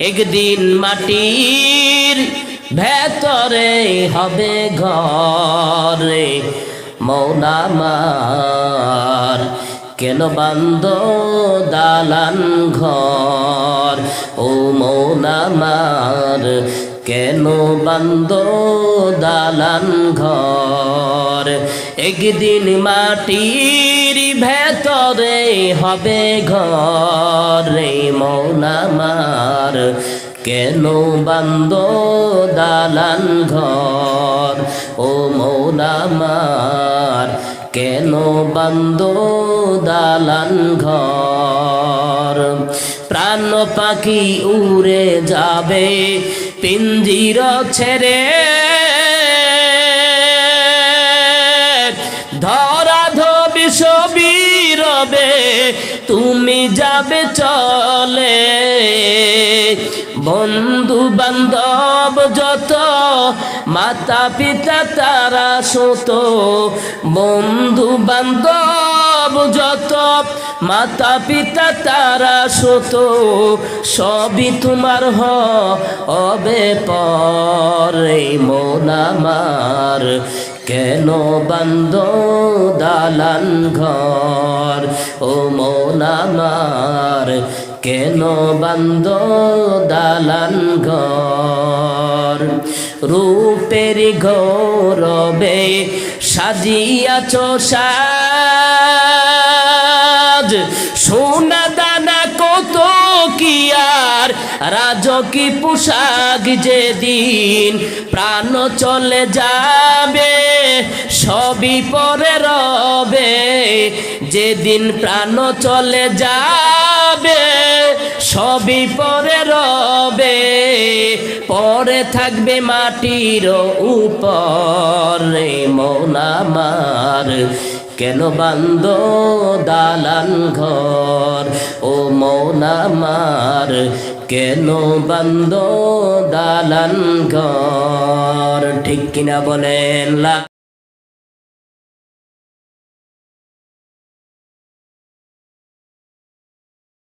একদিন মাটির ভেতরে হবে ঘরে মৌনামার কেন বান্দ দালান ঘর? ও মৌনামার কেন বান্দ দালান ঘর? একদিন মাটির ভেতরে হবে ঘর রে মৌনামার কেন বান্দ দালান ঘর? ও মৌলামার কেন বান্দ দালান ঘর? প্রাণ পাখি উড়ে যাবে, পিঞ্জির ছেড়ে তুমি যাবে চলে। বন্ধু বান্ধব যত মাতা পিতা তারা সত বন্ধু বান্ধব যত মাতা পিতা তারা সত সবই তোমার হবে পরে। মন আমার কেন বান্দ দালান ঘর? ও মন আমার কেন বান্দ দালান ঘর? রূপের গৌরবে সাজিয়াছ সাজ। সোনা দানা কত কি আর? রাজকি পোশাক যেদিন প্রাণ চলে যাবে, সবই পরে যেদিন প্রাণ চলে যাবে, সবই পরে রবে। পরে থাকবে মাটির উপরে মন আমার। কেন বান্ধ দালান ঘর? ও মন আমার, কেন বান্ধ দালান ঘর? ঠিক কিনা বলেন